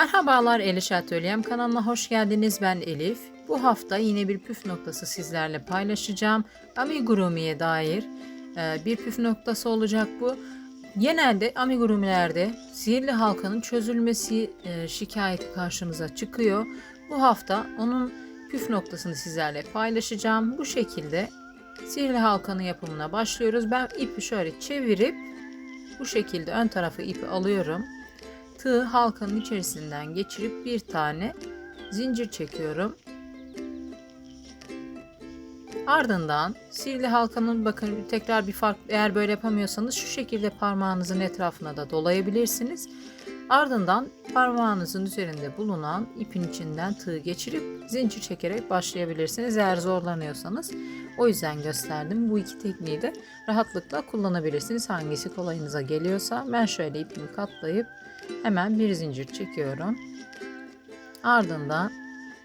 Merhabalar Eliş Atölyem kanalına hoş geldiniz. Ben Elif. Bu hafta yine bir püf noktası sizlerle paylaşacağım. Amigurumi'ye dair e, bir püf noktası olacak bu. Genelde amigurumilerde sihirli halkanın çözülmesi e, şikayeti karşımıza çıkıyor. Bu hafta onun püf noktasını sizlerle paylaşacağım. Bu şekilde sihirli halkanın yapımına başlıyoruz. Ben ipi şöyle çevirip bu şekilde ön tarafı ipi alıyorum tığ halkanın içerisinden geçirip bir tane zincir çekiyorum. Ardından sihirli halkanın bakın tekrar bir fark eğer böyle yapamıyorsanız şu şekilde parmağınızın etrafına da dolayabilirsiniz. Ardından parmağınızın üzerinde bulunan ipin içinden tığ geçirip zincir çekerek başlayabilirsiniz eğer zorlanıyorsanız. O yüzden gösterdim. Bu iki tekniği de rahatlıkla kullanabilirsiniz. Hangisi kolayınıza geliyorsa ben şöyle ipimi katlayıp hemen bir zincir çekiyorum. Ardından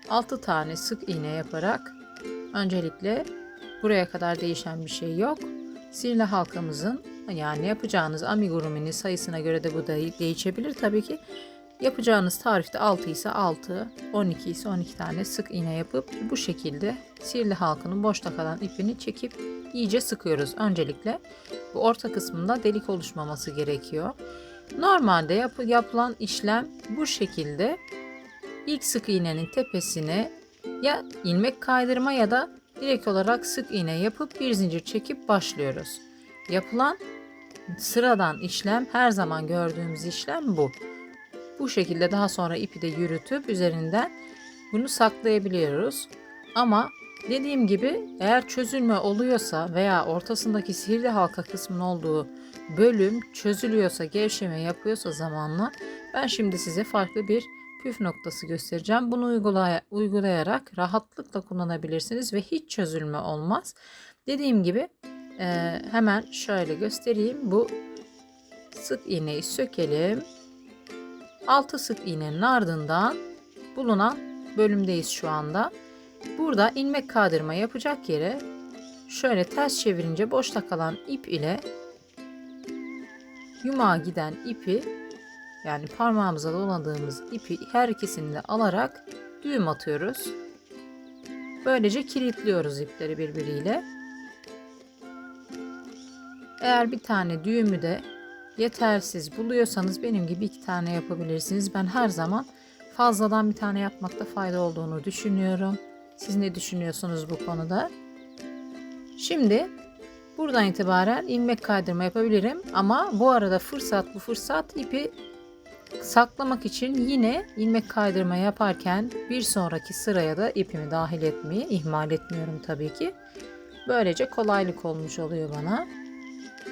6 tane sık iğne yaparak öncelikle buraya kadar değişen bir şey yok. Sihirli halkamızın yani yapacağınız amiguruminin sayısına göre de bu da değişebilir. Tabii ki yapacağınız tarifte 6 ise 6, 12 ise 12 tane sık iğne yapıp bu şekilde sihirli halkanın boşta kalan ipini çekip iyice sıkıyoruz. Öncelikle bu orta kısmında delik oluşmaması gerekiyor. Normalde yap yapılan işlem bu şekilde ilk sık iğnenin tepesine ya ilmek kaydırma ya da direkt olarak sık iğne yapıp bir zincir çekip başlıyoruz. Yapılan sıradan işlem her zaman gördüğümüz işlem bu. Bu şekilde daha sonra ipi de yürütüp üzerinden bunu saklayabiliyoruz. Ama dediğim gibi eğer çözülme oluyorsa veya ortasındaki sihirli halka kısmının olduğu bölüm çözülüyorsa, gevşeme yapıyorsa zamanla ben şimdi size farklı bir püf noktası göstereceğim. Bunu uygulay uygulayarak rahatlıkla kullanabilirsiniz ve hiç çözülme olmaz. Dediğim gibi e, hemen şöyle göstereyim. Bu sık iğneyi sökelim. 6 sık iğnenin ardından bulunan bölümdeyiz şu anda. Burada ilmek kaldırma yapacak yere şöyle ters çevirince boşta kalan ip ile yumağa giden ipi yani parmağımıza doladığımız ipi her ikisini de alarak düğüm atıyoruz. Böylece kilitliyoruz ipleri birbiriyle. Eğer bir tane düğümü de yetersiz buluyorsanız benim gibi iki tane yapabilirsiniz. Ben her zaman fazladan bir tane yapmakta fayda olduğunu düşünüyorum. Siz ne düşünüyorsunuz bu konuda? Şimdi buradan itibaren ilmek kaydırma yapabilirim ama bu arada fırsat bu fırsat ipi saklamak için yine ilmek kaydırma yaparken bir sonraki sıraya da ipimi dahil etmeyi ihmal etmiyorum tabii ki. Böylece kolaylık olmuş oluyor bana.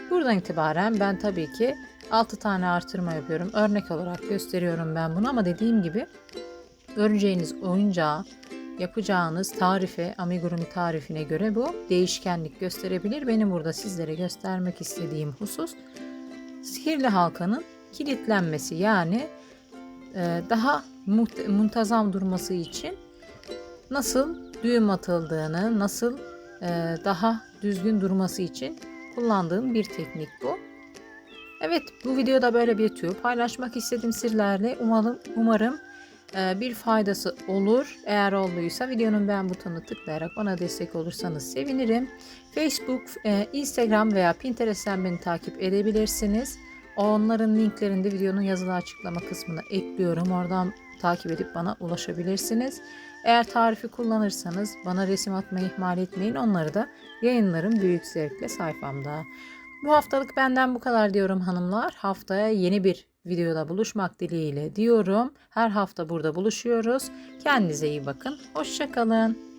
Buradan itibaren ben tabii ki 6 tane artırma yapıyorum. Örnek olarak gösteriyorum ben bunu ama dediğim gibi öreceğiniz oyuncağı yapacağınız tarife, amigurumi tarifine göre bu değişkenlik gösterebilir. Benim burada sizlere göstermek istediğim husus sihirli halkanın kilitlenmesi yani e, daha muntazam durması için nasıl düğüm atıldığını, nasıl e, daha düzgün durması için kullandığım bir teknik bu. Evet bu videoda böyle bir tüyo paylaşmak istedim sizlerle. Umarım, umarım e, bir faydası olur. Eğer olduysa videonun beğen butonuna tıklayarak bana destek olursanız sevinirim. Facebook, e, Instagram veya Pinterest'ten beni takip edebilirsiniz. Onların linklerini de videonun yazılı açıklama kısmına ekliyorum. Oradan takip edip bana ulaşabilirsiniz. Eğer tarifi kullanırsanız bana resim atmayı ihmal etmeyin. Onları da yayınlarım büyük zevkle sayfamda. Bu haftalık benden bu kadar diyorum hanımlar. Haftaya yeni bir videoda buluşmak dileğiyle diyorum. Her hafta burada buluşuyoruz. Kendinize iyi bakın. Hoşçakalın.